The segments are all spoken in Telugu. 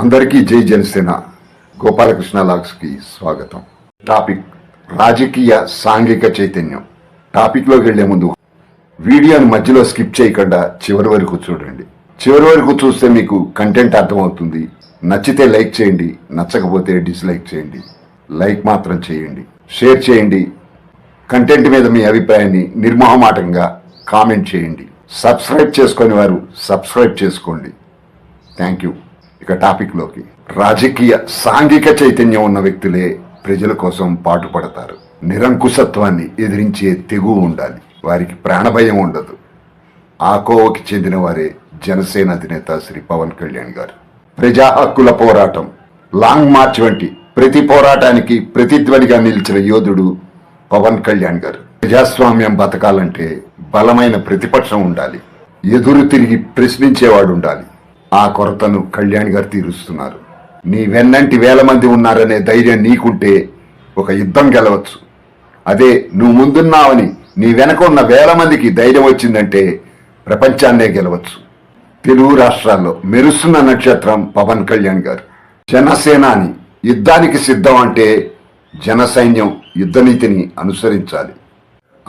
అందరికీ జై జనసేన. గోపాలకృష్ణ లాక్స్కి స్వాగతం. టాపిక్ రాజకీయ సాంఘిక చైతన్యం. టాపిక్లోకి వెళ్ళే ముందు వీడియోని మధ్యలో స్కిప్ చేయకుండా చివరి వరకు చూడండి. చివరి వరకు చూస్తే మీకు కంటెంట్ అర్థమవుతుంది. నచ్చితే లైక్ చేయండి నచ్చకపోతే డిస్లైక్ చేయండి. లైక్ మాత్రం చేయండి. షేర్ చేయండి. కంటెంట్ మీద మీ అభిప్రాయాన్ని నిర్మోహమాటంగా కామెంట్ చేయండి. సబ్స్క్రైబ్ చేసుకుని వారు సబ్స్క్రైబ్ చేసుకోండి. Thank you. ఇక టాపిక్లోకి రాజకీయ సాంఘిక చైతన్యం ఉన్న వ్యక్తులే ప్రజల కోసం పాటుపడతారు. నిరంకుశత్వాన్ని ఎదిరించే తెగు ఉండాలి. వారికి ప్రాణభయం ఉండదు. ఆ కోవకి చెందిన వారే జనసేన అధినేత శ్రీ పవన్ కళ్యాణ్ గారు. ప్రజా హక్కుల పోరాటం లాంగ్ మార్చ్ వంటి ప్రతి పోరాటానికి ప్రతిధ్వనిగా నిలిచిన యోధుడు పవన్ కళ్యాణ్ గారు. ప్రజాస్వామ్యం బతకాలంటే బలమైన ప్రతిపక్షం ఉండాలి. ఎదురు తిరిగి ప్రశ్నించేవాడు ఉండాలి. ఆ కొరతను కళ్యాణ్ గారు తీరుస్తున్నారు. నీ వెన్నంటి వేల మంది ఉన్నారనే ధైర్యం నీకుంటే ఒక యుద్ధం గెలవచ్చు. అదే నువ్వు ముందున్నావని నీ వెనక ఉన్న వేల మందికి ధైర్యం వచ్చిందంటే ప్రపంచాన్నే గెలవచ్చు. తెలుగు రాష్ట్రాల్లో మెరుస్తున్న నక్షత్రం పవన్ కళ్యాణ్ గారు. జనసేనాని యుద్ధానికి సిద్ధం అంటే జన సైన్యం యుద్ధనీతిని అనుసరించాలి.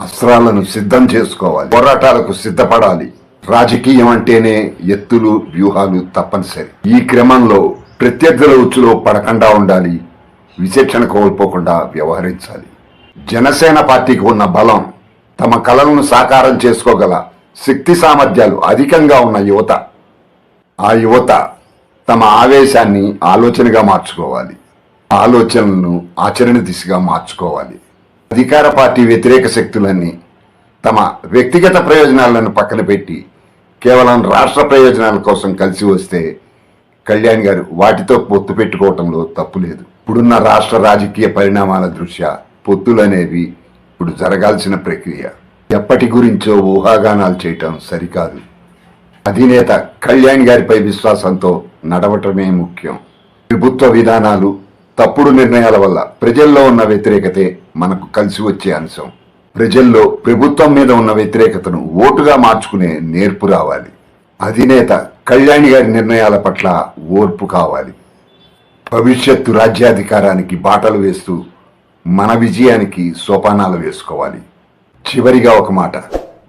అస్త్రాలను సిద్ధం చేసుకోవాలి. పోరాటాలకు సిద్ధపడాలి. రాజకీయం అంటేనే ఎత్తులు వ్యూహాలు తప్పనిసరి. ఈ క్రమంలో ప్రత్యర్థుల ఉచ్చులో పడకుండా ఉండాలి విచక్షణ కోల్పోకుండా వ్యవహరించాలి. జనసేన పార్టీకి ఉన్న బలం తమ కలలను సాకారం చేసుకోగల శక్తి సామర్థ్యాలు అధికంగా ఉన్న యువత. ఆ యువత తమ ఆవేశాన్ని ఆలోచనగా మార్చుకోవాలి. ఆలోచనలను ఆచరణ దిశగా మార్చుకోవాలి. అధికార పార్టీ వ్యతిరేక శక్తులన్నీ తమ వ్యక్తిగత ప్రయోజనాలను పక్కన పెట్టి కేవలం రాష్ట్ర ప్రయోజనాల కోసం కలిసి వస్తే కళ్యాణ్ గారు వాటితో పొత్తు పెట్టుకోవటంలో తప్పు లేదు. ఇప్పుడున్న రాష్ట్ర రాజకీయ పరిణామాల దృష్ట్యా పొత్తులు అనేవి ఇప్పుడు జరగాల్సిన ప్రక్రియ. ఎప్పటి గురించో ఊహాగానాలు చేయటం సరికాదు. అధినేత కళ్యాణ్ గారిపై విశ్వాసంతో నడవటమే ముఖ్యం. ప్రభుత్వ విధానాలు తప్పుడు నిర్ణయాల వల్ల ప్రజల్లో ఉన్న వ్యతిరేకతే మనకు కలిసి వచ్చే అంశం. ప్రజల్లో ప్రభుత్వం మీద ఉన్న వ్యతిరేకతను ఓటుగా మార్చుకునే నేర్పు రావాలి. అధినేత కళ్యాణి గారి నిర్ణయాల పట్ల ఓర్పు కావాలి. భవిష్యత్తు రాజ్యాధికారానికి బాటలు వేస్తూ మన విజయానికి సోపానాలు వేసుకోవాలి. చివరిగా ఒక మాట.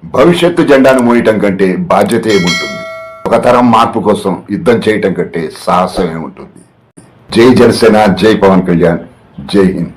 భవిష్యత్తు జెండాను మోయటం కంటే బాధ్యత ఏముంటుంది? ఒక తరం మార్పు కోసం యుద్ధం చేయటం కంటే సాహసం ఏముంటుంది? జై జనసేన జై పవన్ కళ్యాణ్ జై హింద్.